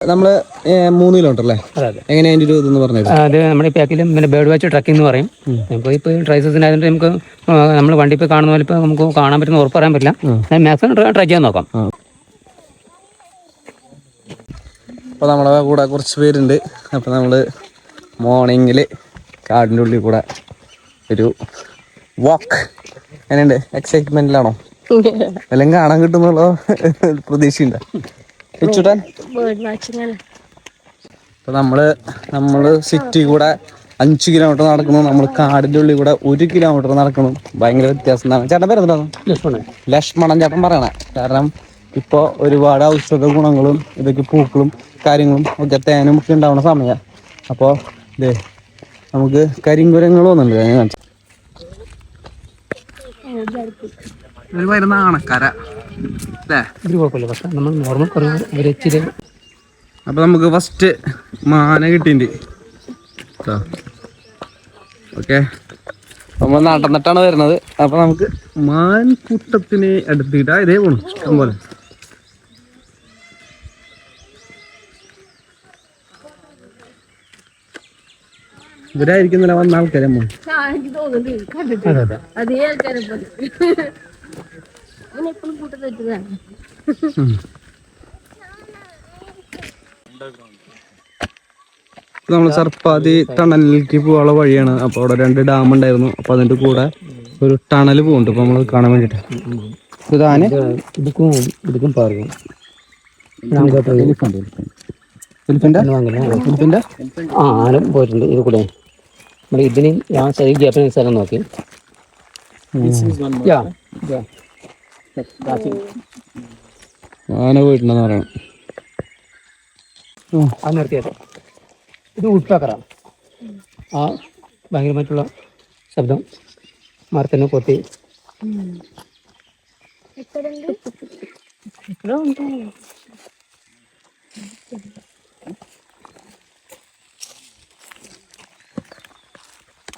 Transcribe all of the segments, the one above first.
നമ്മൾ മൂന്ന് കിലോമീറ്റർ അല്ലേ അതെ അതെ. എങ്ങനെയാ അതിന്റെ ഒരു ഇതെന്ന് പറഞ്ഞത്? അത് നമ്മുടെ പാക്കിലും പിന്നെ ബേർഡ് വാച്ച് ട്രക്കിംഗ് എന്ന് പറയും. ഇപ്പോൾ ഇപ്പോൾ ട്രൈ സീസൺ നമുക്ക് നമ്മൾ വണ്ടി ഇപ്പോൾ കാണുന്ന പോലെ ഇപ്പോൾ നമുക്ക് കാണാൻ പറ്റുന്ന ഉറപ്പ് പറയാൻ പറ്റില്ല. ഞാൻ മാക്സിമം ട്രൈ ചെയ്യാൻ നോക്കാം. അപ്പോൾ നമ്മളെ കൂടെ കുറച്ച് പേരുണ്ട്. അപ്പോൾ നമ്മൾ മോർണിംഗിൽ കാടിന്റെ ഉള്ളിൽ കൂടെ ഒരു വാക്ക് എങ്ങനെയുണ്ട്? എക്സൈറ്റ്മെന്റിലാണോ എല്ലാം കാണാൻ കിട്ടുമെന്നുള്ള പ്രതീക്ഷയുണ്ട? അപ്പൊ നമ്മൾ നമ്മൾ സിറ്റി കൂടെ അഞ്ച് കിലോമീറ്റർ നടക്കണം നമ്മൾ കാടിന്റെ ഉള്ളിൽ കൂടെ ഒരു കിലോമീറ്റർ നടക്കണം ഭയങ്കര വ്യത്യാസം എന്താണ്? ചേട്ടൻ പേരെന്താണ് ലക്ഷ്മണൻ. ലക്ഷ്മണൻ ചേട്ടൻ പറയണേ. കാരണം ഇപ്പൊ ഒരുപാട് ഔഷധ ഗുണങ്ങളും ഇതൊക്കെ പൂക്കളും കാര്യങ്ങളും ഒക്കെ തേനും ഒക്കെ ഉണ്ടാവുന്ന സമയ. അപ്പോൾ ഇതേ നമുക്ക് കരിങ്കുരങ്ങൾ വന്നിട്ടുണ്ട് ഞാൻ കാണിച്ചു ഒരു വരുന്ന ആണക്കര ഒരു കുഴപ്പമില്ല. പക്ഷെ നമ്മൾ നോർമൽ കുറവ് ഒരു ഇച്ചിരി അപ്പൊ നമുക്ക് ഫസ്റ്റ് മാന കിട്ടിണ്ട്. ഓക്കെ. നമ്മൾ നടന്നിട്ടാണ് വരുന്നത്. അപ്പൊ നമുക്ക് മാൻകൂട്ടത്തിന് അടുത്തിട്ട് ഇതേ പോണു. ഇഷ്ടം പോലെ. ഇവരായിരിക്കുന്നില്ല വന്ന ആൾക്കാരെ മോൻ അതെ അതെ. അതേ ആൾക്കാരെ പോലെ. എപ്പോഴും കൂട്ടം തെറ്റുന്നതാണ്. നമ്മൾ സർപ്പാതി ടണലിലേക്ക് പോകാനുള്ള വഴിയാണ്. അപ്പോൾ അവിടെ രണ്ട് ഡാം ഉണ്ടായിരുന്നു. അപ്പോൾ അതിന്റെ കൂടെ ഒരു ടണൽ പോകുന്നുണ്ട് അപ്പോൾ നമ്മൾ കാണാൻ വേണ്ടിട്ട്. ഇതാണ് ഇടുക്കും ഇടുക്കും എലിഫന്റ്? ആ ആനും പോയിട്ടുണ്ട്. ഇത് കൂടെ. നമ്മൾ ഇതിന് ഞാൻ ശരി ഗ്യാപ്പിന് സ്ഥലം നോക്കി. ആന പോയിട്ടുണ്ടെന്ന് പറയണം. ആ നിർത്തിയത് ഇത് ഉൾപ്പാക്കറാണ്. ആ ഭയങ്കരമായിട്ടുള്ള ശബ്ദം മരത്തിനെ കൊത്തി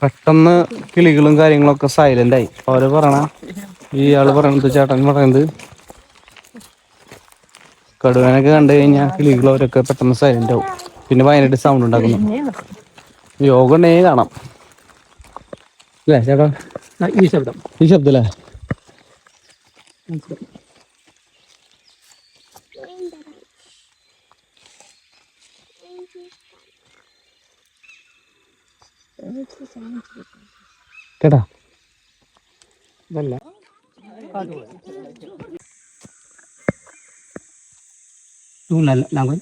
പെട്ടെന്ന് കിളികളും കാര്യങ്ങളൊക്കെ സൈലന്റ് ആയി. അവർ പറയണ ഈ ആൾ പറയണത് ചേട്ടൻ പറയുന്നത് കടുവനൊക്കെ കണ്ടു കഴിഞ്ഞാൽ കിളികളൊക്കെ പെട്ടെന്ന് സൈലന്റ് ആവും. പിന്നെ വയനാട്ട് സൗണ്ട് ഉണ്ടാക്കുന്നു. യോഗ ഉണ്ടെങ്കിൽ കാണാം. അല്ലേ ചേട്ടാ? ഈ ശബ്ദം. ഈ ശബ്ദം അല്ലേ കേട്ടാ? ഇതല്ല. tu là làm cái